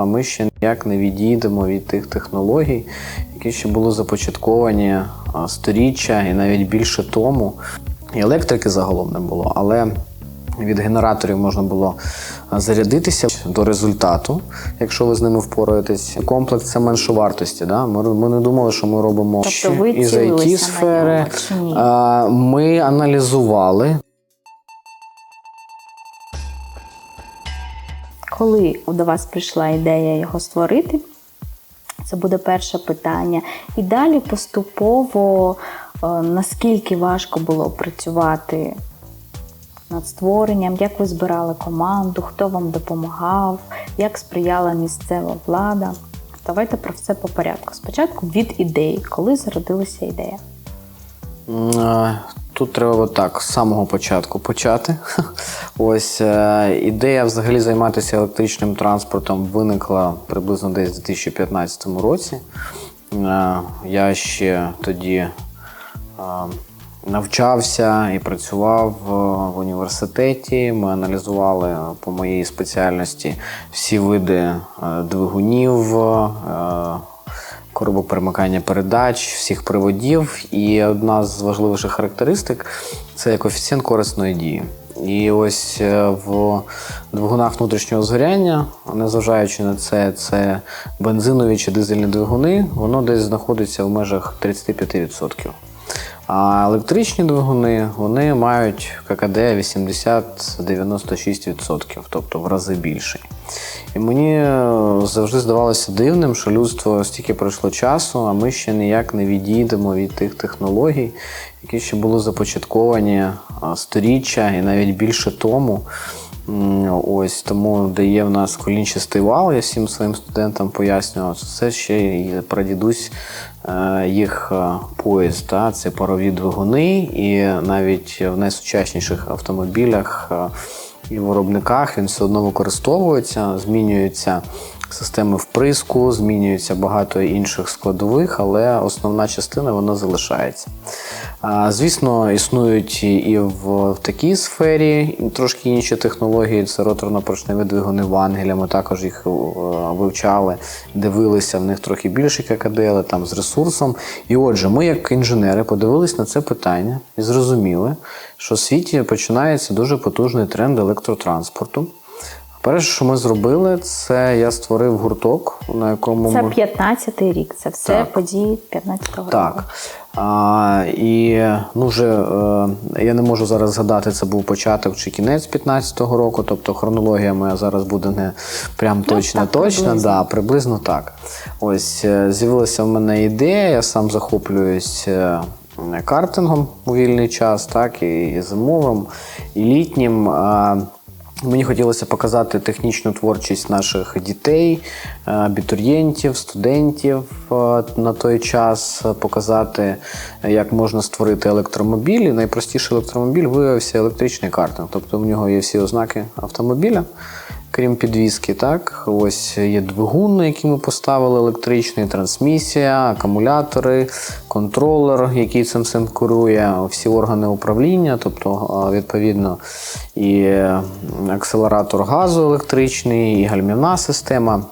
А ми ще ніяк не відійдемо від тих технологій, які ще були започатковані сторіччя і навіть більше тому. І електрики загалом не було, але від генераторів можна було зарядитися до результату, якщо ви з ними впораєтесь. Комплекс це меншовартості. Да? Ми, ми не думали, що ми робимо Тобто ви із it сфери. Ми аналізували. Коли до вас прийшла ідея його створити, це буде перше питання. І далі поступово, е, наскільки важко було працювати над створенням, як ви збирали команду, хто вам допомагав, як сприяла місцева влада. Давайте про все по порядку. Спочатку від ідеї, коли зародилася ідея. Тут треба так з самого початку почати. Ось е, ідея взагалі займатися електричним транспортом виникла приблизно десь у 2015 році. Е, Я ще тоді е, навчався і працював в університеті. Ми аналізували по моїй спеціальності всі види двигунів. Коробок перемикання передач, всіх приводів. І одна з важливіших характеристик це коефіцієнт корисної дії. І ось е, в двигунах внутрішнього згоряння, незважаючи на це, це бензинові чи дизельні двигуни, воно десь знаходиться в межах 35%. А електричні двигуни вони мають ККД 80-96%, тобто в рази більший. І мені е, завжди здавалося дивним, що людство стільки пройшло часу, а ми ще ніяк не відійдемо від тих технологій, які ще були започатковані сторіччя і навіть більше тому. Ось тому, де є в нас колінчастий вал, я всім своїм студентам пояснював, це ще і прадідусь е, їх е, поїзд. Та? Це парові двигуни, і навіть в найсучасніших автомобілях е, і виробниках він все одно використовується, змінюються системи вприску, змінюється багато інших складових, але основна частина вона залишається. Звісно, існують і- в, такій сфері трошки інші технології. Це роторно-поршневі двигуни Вангеля. Ми також їх е, вивчали, дивилися, в них трохи більше ККД, але там з ресурсом. І отже, ми, як інженери, подивились на це питання і зрозуміли, що в світі починається дуже потужний тренд електротранспорту. Перше, що ми зробили, це я створив гурток, на якому Це ми... 15-й рік, це все Так. події 15-го року. Так. А, і ну вже е, я не можу зараз згадати, це був початок чи кінець 15-го року, тобто хронологія моя зараз буде не прям точно Ну, так, точно, приблизно. да, приблизно так. Ось е, з'явилася в мене ідея, я сам захоплююсь. е, Картингом у вільний час, так, і зимовим, і літнім. Мені хотілося показати технічну творчість наших дітей, е, абітурієнтів, студентів е, на той час, показати, як можна створити електромобіль. І найпростіший електромобіль виявився електричний картинг. Тобто в нього є всі ознаки автомобіля, крім підвіски. Так, ось є двигун, на який ми поставили електричний, трансмісія, акумулятори, контролер, який цим всім керує, всі органи управління, тобто відповідно і акселератор газу електричний, і гальмівна система.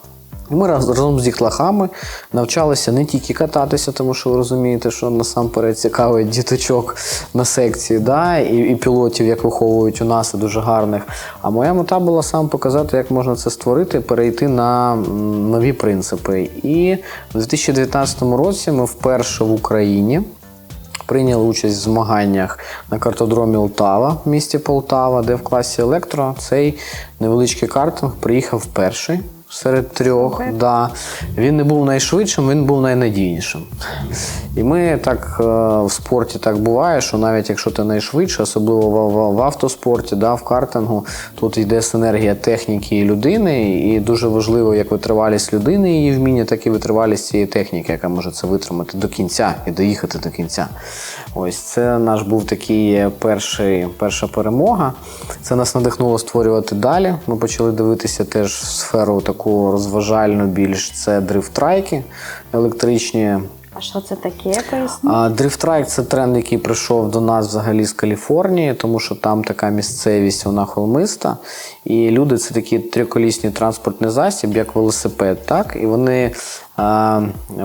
Ми разом з дітлахами навчалися не тільки кататися, тому що ви розумієте, що насамперед цікавить діточок на секції, да, і, і пілотів, як виховують у нас, і дуже гарних. А моя мета була сам показати, як можна це створити, перейти на нові принципи. І в 2019 році ми вперше в Україні прийняли участь в змаганнях на картодромі Лтава в місті Полтава, де в класі електро цей невеличкий картинг приїхав перший. Серед трьох, да. він не був найшвидшим, він був найнадійнішим. І ми так е, в спорті так буває, що навіть якщо ти найшвидший, особливо в, в, в автоспорті, да, в картингу, тут йде синергія техніки і людини, і дуже важливо як витривалість людини, її вміння, так і витривалість цієї техніки, яка може це витримати до кінця і доїхати до кінця. Ось це наш був такий перший, перша перемога. Це нас надихнуло створювати далі. Ми почали дивитися теж сферу таку розважальну більш це дрифт-трайки електричні. А що це таке? Поясню. Дрифтрайк це тренд, який прийшов до нас взагалі з Каліфорнії, тому що там така місцевість, вона холмиста. І люди це такі триколісні транспортний засіб, як велосипед, так? І вони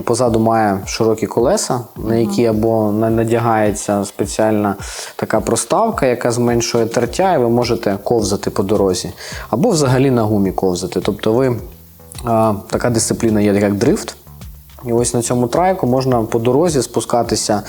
позаду має широкі колеса, на які або надягається спеціальна така проставка, яка зменшує тертя, і ви можете ковзати по дорозі, або взагалі на гумі ковзати. Тобто ви така дисципліна є, як дрифт. І ось на цьому трайку можна по дорозі спускатися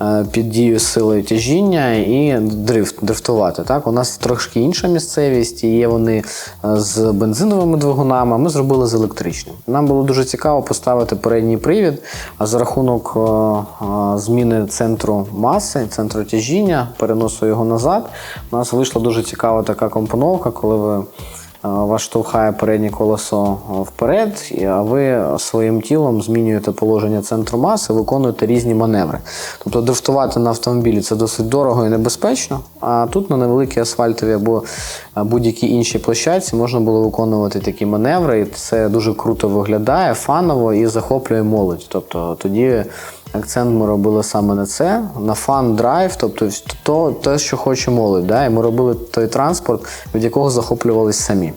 е, під дією сили тяжіння і дрифт, дрифтувати. Так? У нас трошки інша місцевість, і є вони е, з бензиновими двигунами, ми зробили з електричним. Нам було дуже цікаво поставити передній привід, а за рахунок е, зміни центру маси, центру тяжіння, переносу його назад, у нас вийшла дуже цікава така компоновка, коли ви. Е, Вас штовхає переднє колесо е, вперед, а ви своїм тілом змінюєте положення центру маси, виконуєте різні маневри. Тобто дрифтувати на автомобілі це досить дорого і небезпечно. А тут на невеликій асфальтовій або е, будь-якій іншій площадці можна було виконувати такі маневри, і це дуже круто виглядає, фаново і захоплює молодь. Тобто тоді Акцент ми робили саме на це, на фан драйв, тобто то, те, що хоче молодь. Да? І ми робили той транспорт, від якого захоплювались самі.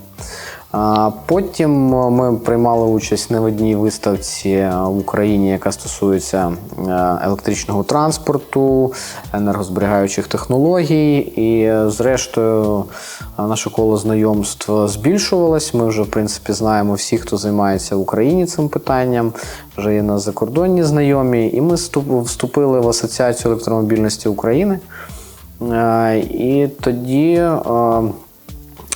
Потім ми приймали участь не в одній виставці в Україні, яка стосується е, електричного транспорту, енергозберігаючих технологій. І, е, зрештою, е, наше коло знайомств збільшувалось. Ми вже, в принципі, знаємо всіх, хто займається в Україні цим питанням. Вже є на закордонні знайомі. І ми вступили в Асоціацію електромобільності України. Е, І тоді.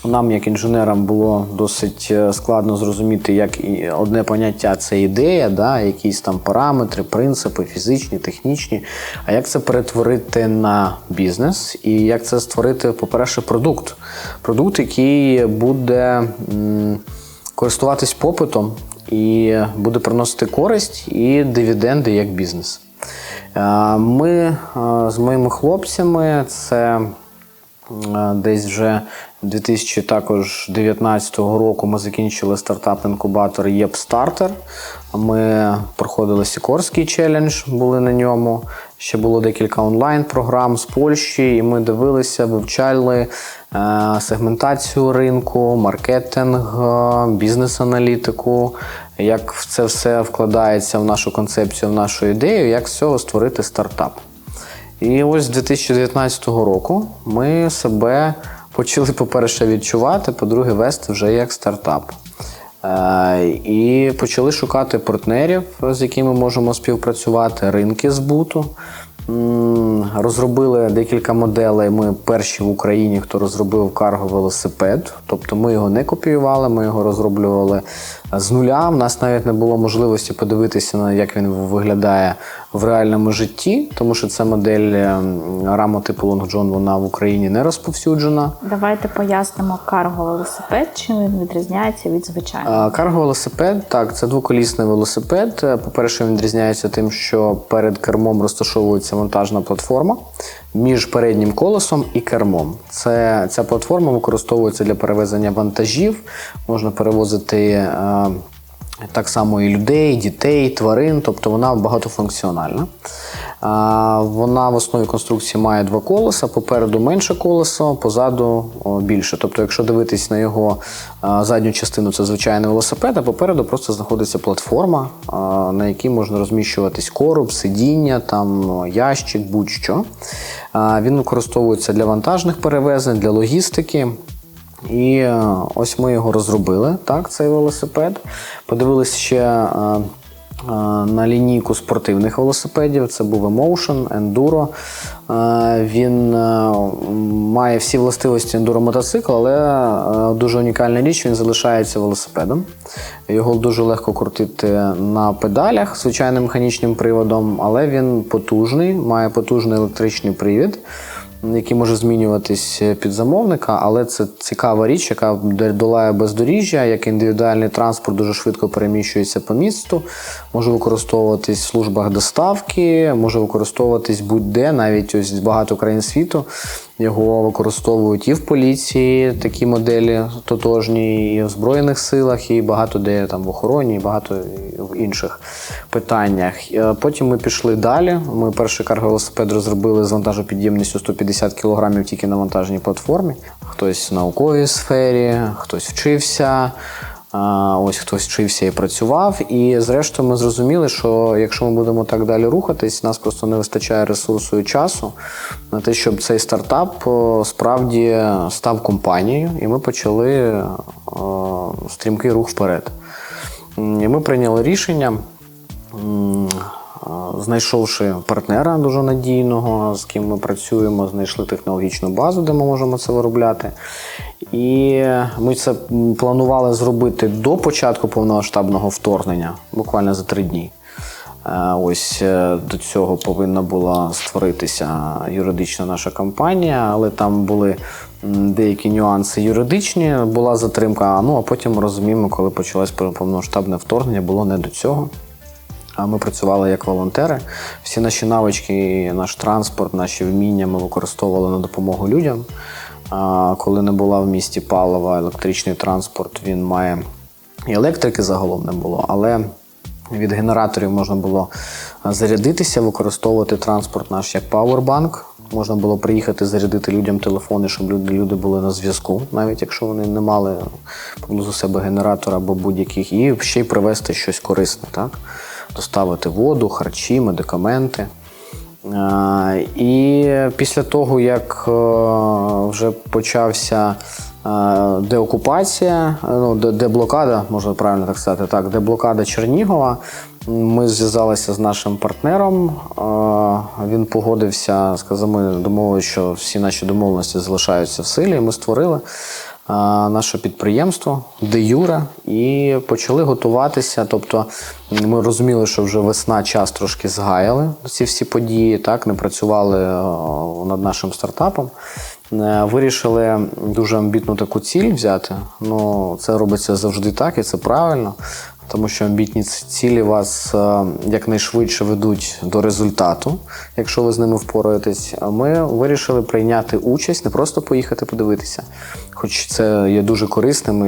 Нам, як інженерам, було досить е, складно зрозуміти, як одне поняття це ідея, да, якісь там параметри, принципи, фізичні, технічні. А як це перетворити на бізнес, і як це створити, по-перше, продукт. Продукт, який буде користуватись попитом і буде приносити користь і дивіденди як бізнес. Е, Ми е, з моїми хлопцями це. Десь вже 2019 року ми закінчили стартап-інкубатор ЄП-стартер. Ми проходили Сікорський челендж, були на ньому. Ще було декілька онлайн-програм з Польщі, і ми дивилися, вивчали е, сегментацію ринку, маркетинг, е, бізнес-аналітику, як це все вкладається в нашу концепцію, в нашу ідею, як з цього створити стартап. І ось з 2019 року ми себе почали, по-перше, відчувати, по-друге, вести вже як стартап. Е, І почали шукати партнерів, з якими можемо співпрацювати, ринки збуту. Розробили декілька моделей. Ми перші в Україні, хто розробив карго-велосипед. Тобто ми його не копіювали, ми його розроблювали з нуля. У нас навіть не було можливості подивитися на як він виглядає в реальному житті, тому що ця модель ем, раму типу Long John, вона в Україні не розповсюджена. Давайте пояснимо карго велосипед, чим він відрізняється від звичайного. Карго-велосипед, так, це двоколісний велосипед. Е, По-перше, він відрізняється тим, що перед кермом розташовується вантажна платформа між переднім колесом і кермом. Це, ця платформа використовується для перевезення вантажів, можна перевозити. е, так само і людей, дітей, тварин, тобто вона багатофункціональна. Вона в основі конструкції має два колеса, попереду менше колесо, позаду більше. Тобто, якщо дивитись на його задню частину, це звичайний велосипед, а попереду просто знаходиться платформа, на якій можна розміщуватись короб, сидіння, там ящик, будь-що. Він використовується для вантажних перевезень, для логістики. І е, ось ми його розробили, так, цей велосипед. Подивилися ще е, на лінійку спортивних велосипедів. Це був Emotion, Enduro. Е, Він е, має всі властивості ендуро мотоцикл, але е, дуже унікальна річ, він залишається велосипедом. Його дуже легко крутити на педалях звичайним механічним приводом, але він потужний, має потужний електричний привід який може змінюватись під замовника, але це цікава річ, яка долає бездоріжжя, як індивідуальний транспорт дуже швидко переміщується по місту, може використовуватись в службах доставки, може використовуватись будь-де, навіть ось багато країн світу. Його використовують і в поліції такі моделі тотожні, і в Збройних силах, і багато де там в охороні, і багато в інших питаннях. Е, Потім ми пішли далі. Ми перший карго-велосипед розробили з вантажопідємністю 150 кг тільки на вантажній платформі. Хтось в науковій сфері, хтось вчився. Ось хтось вчився і працював. І зрештою ми зрозуміли, що якщо ми будемо так далі рухатись, нас просто не вистачає ресурсу і часу на те, щоб цей стартап справді став компанією, і ми почали стрімкий рух вперед. І ми прийняли рішення. Знайшовши партнера дуже надійного, з ким ми працюємо, знайшли технологічну базу, де ми можемо це виробляти. І ми це планували зробити до початку повномасштабного вторгнення, буквально за три дні. Е, Ось е, до цього повинна була створитися юридична наша компанія, але там були деякі нюанси юридичні, була затримка. Ну а потім розуміємо, коли почалось повномасштабне вторгнення, було не до цього. Ми працювали як волонтери. Всі наші навички, наш транспорт, наші вміння ми використовували на допомогу людям. Коли не була в місті палива, електричний транспорт, він має і електрики загалом не було, але від генераторів можна було зарядитися, використовувати транспорт наш як пауербанк. Можна було приїхати зарядити людям телефони, щоб люди, люди були на зв'язку, навіть якщо вони не мали поблизу себе генератора або будь-яких, і ще й привезти щось корисне, так? Доставити воду, харчі, медикаменти. Е, І після того, як е, вже почався е, деокупація, ну, деблокада, можна правильно так сказати, так, деблокада Чернігова, ми зв'язалися з нашим партнером. Він погодився, сказав, ми домовилися, що всі наші домовленості залишаються в силі. Ми створили наше підприємство де Юра і почали готуватися. Тобто ми розуміли, що вже весна час трошки згаяли ці всі події, так не працювали над нашим стартапом. Е, Вирішили дуже амбітну таку ціль взяти. Ну, це робиться завжди так, і це правильно. Тому що амбітні цілі вас е, якнайшвидше ведуть до результату, якщо ви з ними впораєтесь. Ми вирішили прийняти участь, не просто поїхати подивитися, хоч це є дуже корисним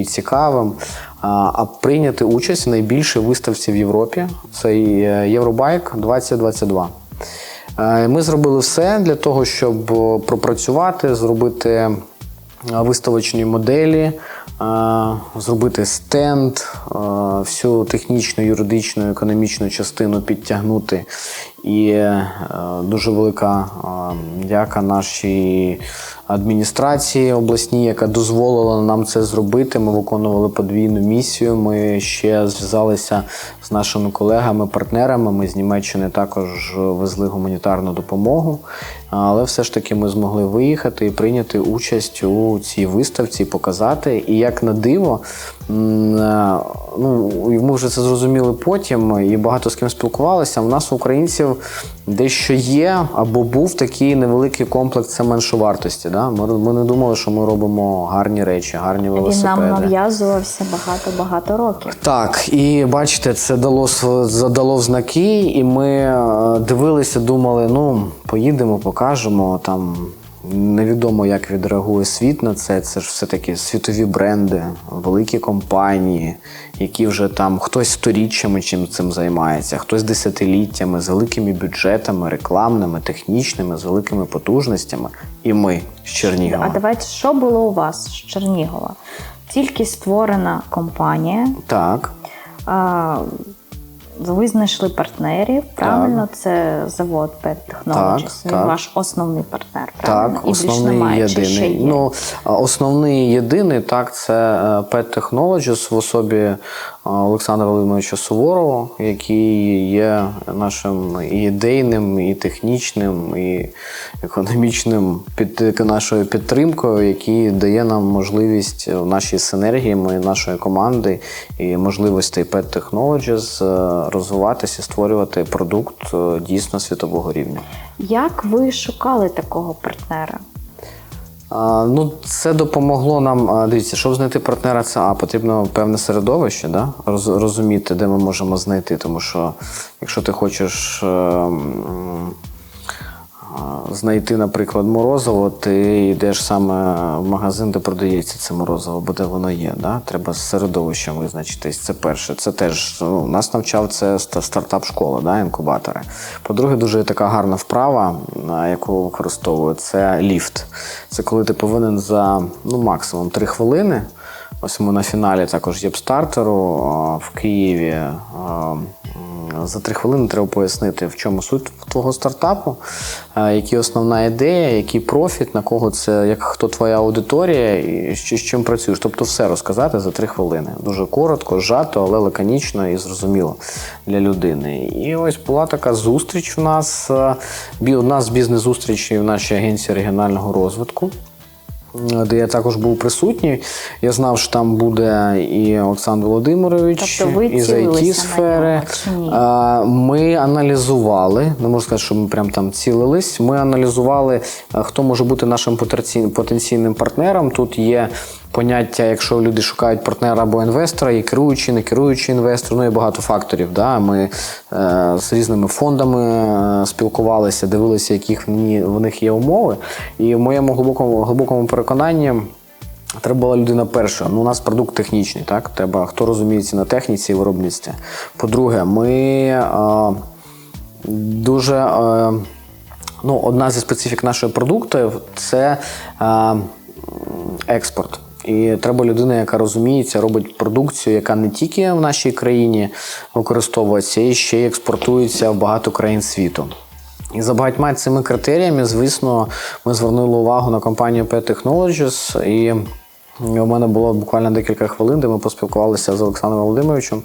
і, цікавим, а, прийняти участь в найбільшій виставці в Європі. Це Євробайк 2022. Е, Ми зробили все для того, щоб пропрацювати, зробити е, виставочні моделі, е, зробити стенд, всю технічну, юридичну, економічну частину підтягнути. І е, дуже велика е, дяка нашій адміністрації обласній, яка дозволила нам це зробити. Ми виконували подвійну місію. Ми ще зв'язалися з нашими колегами, партнерами. Ми з Німеччини також везли гуманітарну допомогу. Але все ж таки ми змогли виїхати і прийняти участь у цій виставці, показати. І як на диво, е, ну ми вже це зрозуміли потім, і багато з ким спілкувалися. У нас у українців дещо є або був такий невеликий комплекс меншовартості. Да? Ми, ми не думали, що ми робимо гарні речі, гарні Він велосипеди. нам нав'язувався багато-багато років. Так, і бачите, це дало задало в знаки, і ми е, дивилися, думали, ну поїдемо, покажемо там. Невідомо, як відреагує світ на це. Це ж все-таки світові бренди, великі компанії, які вже там хтось сторіччями чим цим займається, хтось десятиліттями з великими бюджетами, рекламними, технічними, з великими потужностями. І ми з Чернігова. А давайте що було у вас з Чернігова? Тільки створена компанія. Так, А, ви знайшли партнерів, правильно? Це завод Pet Technologies. Так, Він так. ваш основний партнер, правильно? Так, І основний немає, чи ще єдиний. є? Ну, основний єдиний так, це е, Pet Technologies в особі Олександра Володимировича Суворова, який є нашим і ідейним, і технічним, і економічним під нашою підтримкою, який дає нам можливість нашій синергії нашої команди і можливостей Pet Technologies е, розвиватися, створювати продукт е, дійсно світового рівня. Як ви шукали такого партнера? Ну, це допомогло нам. Дивіться, щоб знайти партнера, це а, потрібно певне середовище, да? Роз, розуміти, де ми можемо знайти. Тому що якщо ти хочеш е, м, знайти, наприклад, морозиво, ти йдеш саме в магазин, де продається це морозиво, бо де воно є. Да? Треба з середовищем визначитись. Це перше. Це теж ну, нас навчав це стартап-школа, да, інкубатори. По-друге, дуже така гарна вправа, яку використовую, це ліфт. Це коли ти повинен за ну, максимум 3 хвилини. Ось ми на фіналі також є стартеру в Києві. За три хвилини треба пояснити, в чому суть твого стартапу, які основна ідея, який профіт, на кого це, як хто твоя аудиторія і з, чим працюєш. Тобто все розказати за три хвилини. Дуже коротко, зжато, але лаконічно і зрозуміло для людини. І ось була така зустріч у нас. а, бі- Одна з бізнес-зустрічей в нашій агенції регіонального розвитку де я також був присутній. Я знав, що там буде і Олександр Володимирович Тобто ви цілилися на it сфери. А, Ми аналізували, не можу сказати, що ми прям там цілились. Ми аналізували, хто може бути нашим потенційним партнером. Тут є поняття, якщо люди шукають партнера або інвестора, і керуючий, не керуючий інвестор, ну і багато факторів. Да? Ми е, з різними фондами е, спілкувалися, дивилися, в, в них є умови. І в моєму глибокому, глибокому переконанні. Треба була людина перша. Ну, у нас продукт технічний, так? Треба хто розуміється на техніці і виробництві. По-друге, ми е, дуже. Е, ну, одна зі специфік нашого продукту це е, експорт. І треба людина, яка розуміється, робить продукцію, яка не тільки в нашій країні використовується, і ще й експортується в багато країн світу. І за багатьма цими критеріями, звісно, ми звернули увагу на компанію P Technologies. І у мене було буквально декілька хвилин, де ми поспілкувалися з Олександром Володимировичем.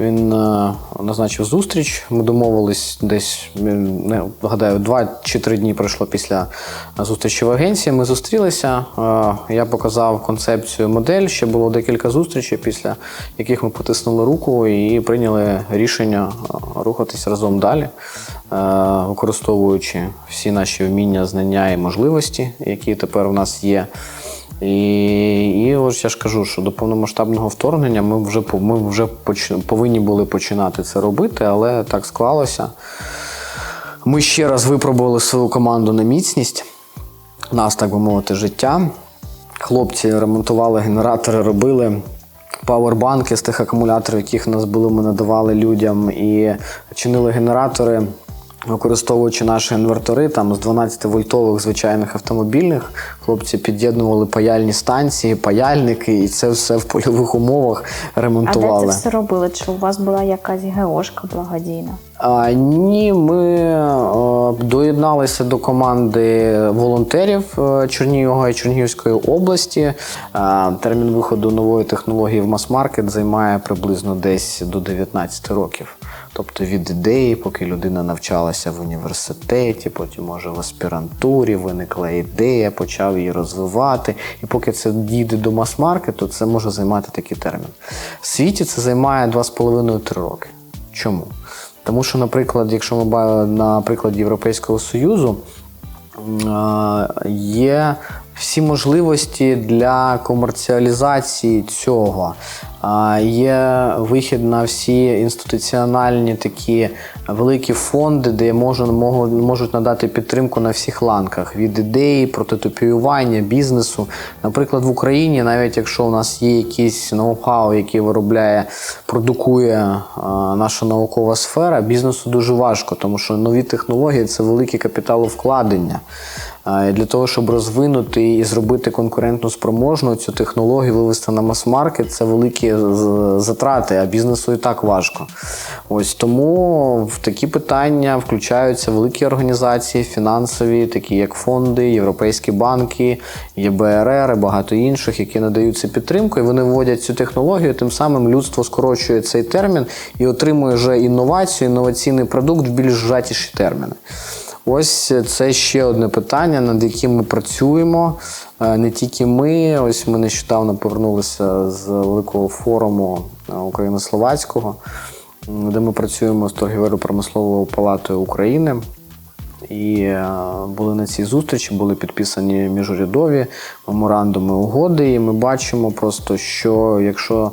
Він е, назначив зустріч. Ми домовились десь, не гадаю, два чи три дні пройшло після зустрічі в агенції. Ми зустрілися. е, Я показав концепцію модель. Ще було декілька зустрічей, після яких ми потиснули руку і прийняли рішення е, рухатись разом далі, використовуючи всі наші вміння, знання і можливості, які тепер у нас є. І, і ось я ж кажу, що до повномасштабного вторгнення ми вже ми вже повинні були починати це робити, але так склалося. Ми ще раз випробували свою команду на міцність, нас, так би мовити, життя. Хлопці ремонтували генератори, робили павербанки з тих акумуляторів, яких нас були, ми надавали людям, і чинили генератори, використовуючи наші інвертори там з 12-вольтових звичайних автомобільних. Хлопці під'єднували паяльні станції, паяльники, і це все в польових умовах А ремонтували. де це все робили? Чи у вас була якась ГОшка благодійна? А, ні, ми е, доєдналися до команди волонтерів е, Чернігова і Чернігівської області. Е, термін виходу нової технології в мас-маркет займає приблизно десь до 19 років. Тобто від ідеї, поки людина навчалася в університеті, потім може в аспірантурі, виникла ідея, почав її розвивати. І поки це дійде до мас-маркету, це може займати такий термін. В світі це займає 2,5-3 роки. Чому? Тому що, наприклад, якщо ми ба- на прикладі Європейського Союзу є всі можливості для комерціалізації цього. Є вихід на всі інституціональні такі великі фонди, де можуть, надати підтримку на всіх ланках від ідеї, прототипіювання, бізнесу. Наприклад, в Україні, навіть якщо у нас є якийсь ноу-хау, який виробляє, продукує наша наукова сфера, бізнесу дуже важко, тому що нові технології це велике капіталовкладення. Для того, щоб розвинути і зробити конкурентно спроможну цю технологію, вивести на мас-маркет, це великі затрати, а бізнесу і так важко. Ось тому в такі питання включаються великі організації фінансові, такі як фонди, європейські банки, ЄБРР і багато інших, які надають цю підтримку, і вони вводять цю технологію. Тим самим людство скорочує цей термін і отримує вже інновацію, інноваційний продукт в більш зжатіші терміни. Ось це ще одне питання, над яким ми працюємо. Е, Не тільки ми. Ось ми нещодавно повернулися з великого форуму е, Україно-Словацького, де ми працюємо з торгівельно-промисловою палатою України. І е, були на цій зустрічі, були підписані міжурядові меморандуми угоди. І ми бачимо просто, що якщо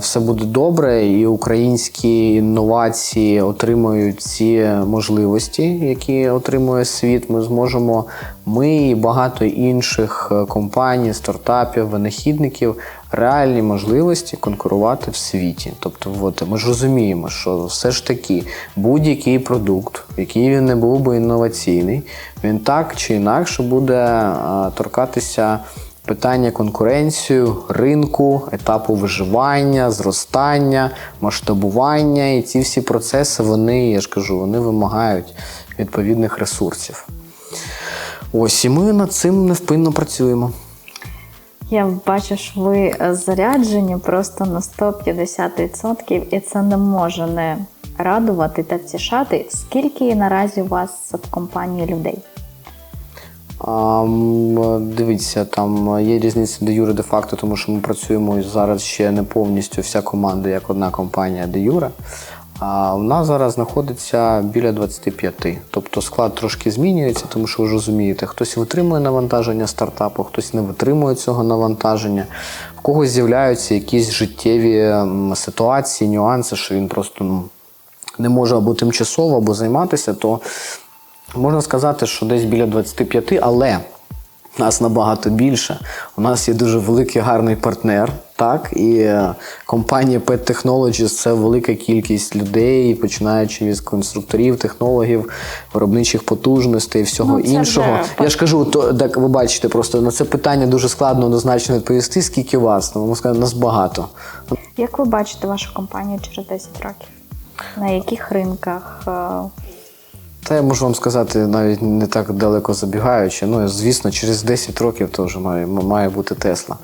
все буде добре, і українські інновації отримають ці можливості, які отримує світ. Ми зможемо, ми і багато інших е, компаній, стартапів, винахідників реальні можливості конкурувати в світі. Тобто, от, ми ж розуміємо, що все ж таки будь-який продукт, який він не був би інноваційний, він так чи інакше буде е, торкатися питання конкуренцію, ринку, етапу виживання, зростання, масштабування. І ці всі процеси, вони, я ж кажу, вони вимагають відповідних ресурсів. Ось і ми над цим невпинно працюємо. Я бачу, що ви е, заряджені просто на 150%, і це не може не радувати та втішати. Скільки наразі у вас в компанії людей? А, Дивіться, там є різниця де юре, де факто, тому що ми працюємо зараз ще не повністю вся команда як одна компанія де юре. А в нас зараз знаходиться біля 25. Тобто склад трошки змінюється, тому що ви розумієте, хтось витримує навантаження стартапу, хтось не витримує цього навантаження, в когось з'являються якісь життєві ситуації, нюанси, що він просто ну, не може або тимчасово, або займатися, то Можна сказати, що десь біля 25, але нас набагато більше. У нас є дуже великий гарний партнер. Так, і е, компанія Pet Technologies – це велика кількість людей, починаючи від конструкторів, технологів, виробничих потужностей, всього Ну, це іншого. вже Я ж кажу, то так ви бачите, просто на це питання дуже складно однозначно відповісти. Скільки вас? Ну, сказати, нас багато. Як ви бачите вашу компанію через 10 років? На яких ринках? Та я можу вам сказати, навіть не так далеко забігаючи. Ну, звісно, через 10 років теж має, має бути Тесла.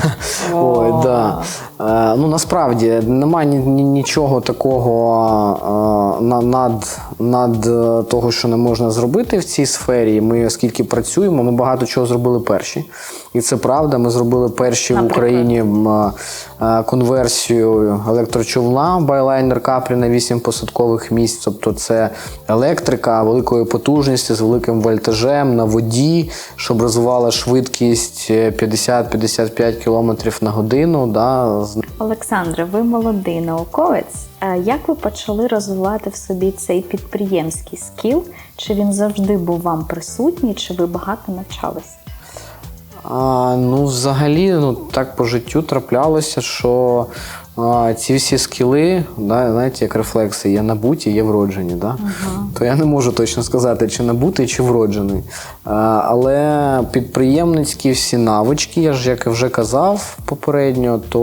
Ой, да. Е, ну, насправді немає ні, ні- нічого такого е, над, над е, того, що не можна зробити в цій сфері. Ми, оскільки працюємо, ми багато чого зробили перші. І це правда. Ми зробили перші в Україні е, конверсію електрочовна байлайнер каплі на 8 посадкових місць. Тобто це електрика великої потужності з великим вольтажем на воді, щоб розвивала швидкість е, 50-55 км на годину. Да, Олександре, ви молодий науковець. Е, Як ви почали розвивати в собі цей підприємський скіл? Чи він завжди був вам присутній, чи ви багато навчались? А, ну, взагалі, ну так по життю траплялося, що ці всі скіли, да, знаєте, як рефлекси, є набуті, є вроджені. Да? То я не можу точно сказати, чи набутий, чи вроджений. А, але підприємницькі всі навички, я ж як вже казав попередньо, то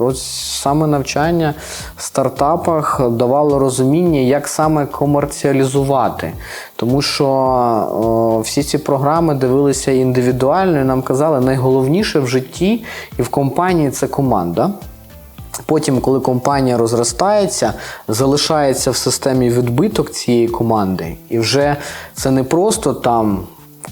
ось саме навчання в стартапах давало розуміння, як саме комерціалізувати. Тому що о, всі ці програми дивилися індивідуально і нам казали, найголовніше в житті і в компанії це команда. Потім, коли компанія розростається, залишається в системі відбиток цієї команди. І вже це не просто там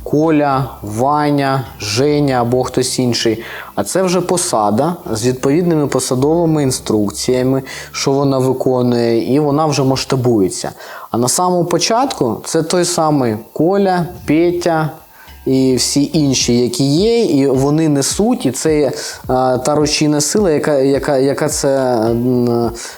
Коля, Ваня, Женя або хтось інший, а це вже посада з відповідними посадовими інструкціями, що вона виконує, і вона вже масштабується. А на самому початку це той самий Коля, Петя, і всі інші, які є, і вони несуть, і це та рушійна сила, яка, яка, яка це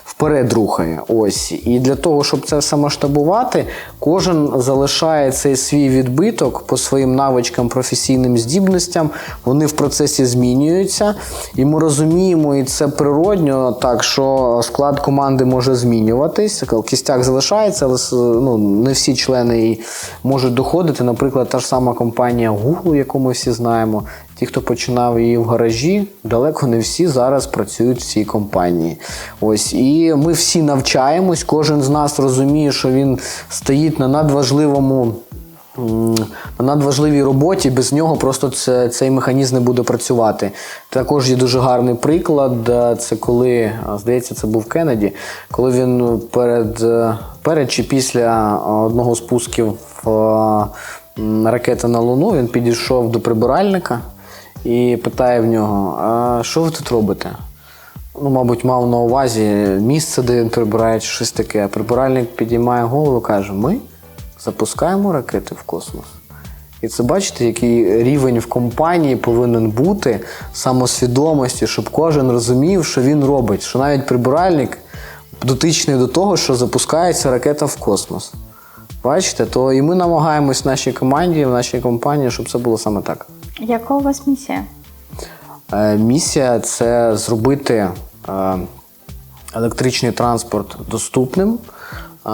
вперед рухає. Ось. І для того, щоб це все масштабувати, кожен залишає цей свій відбиток по своїм навичкам, професійним здібностям. Вони в процесі змінюються. І ми розуміємо, і це природньо, так що склад команди може змінюватись. Кістяк залишається, але ну, не всі члени можуть доходити. Наприклад, та ж сама компанія Google, яку ми всі знаємо. Ті, хто починав її в гаражі, далеко не всі зараз працюють в цій компанії. Ось і ми всі навчаємось. Кожен з нас розуміє, що він стоїть на надважливому. На надважливій роботі без нього просто це, цей механізм не буде працювати. Також є дуже гарний приклад. е, Це коли, здається, це був Кеннеді, коли він перед, е, перед чи після е, одного з пусків м, ракети на Луну він підійшов до прибиральника і питає в нього: а що ви тут робите? Ну, мабуть, мав на увазі місце, де він прибирає, чи щось таке. А прибиральник підіймає голову і каже: ми запускаємо ракети в космос. І це бачите, який рівень в компанії повинен бути самосвідомості, щоб кожен розумів, що він робить, що навіть прибиральник дотичний до того, що запускається ракета в космос. Бачите, то і ми намагаємось в нашій команді, в нашій компанії, щоб це було саме так. Яка у вас місія? Е, Місія це зробити е, електричний транспорт доступним, е,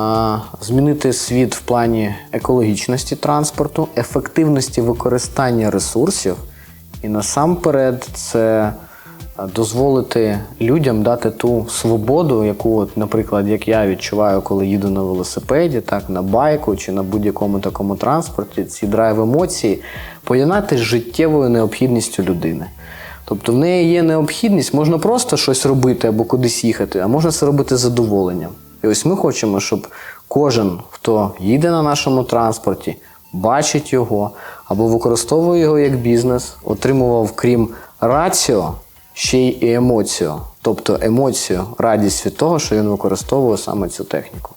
змінити світ в плані екологічності транспорту, ефективності використання ресурсів, і насамперед це дозволити людям дати ту свободу, яку, от, наприклад, як я відчуваю, коли їду на велосипеді, так, на байку чи на будь-якому такому транспорті, ці драйв емоції поєднати з життєвою необхідністю людини. Тобто в неї є необхідність, можна просто щось робити або кудись їхати, а можна це робити з задоволенням. І ось ми хочемо, щоб кожен, хто їде на нашому транспорті, бачить його або використовує його як бізнес, отримував, крім раціо, ще й і емоцію. Тобто емоцію, радість від того, що він використовує саме цю техніку.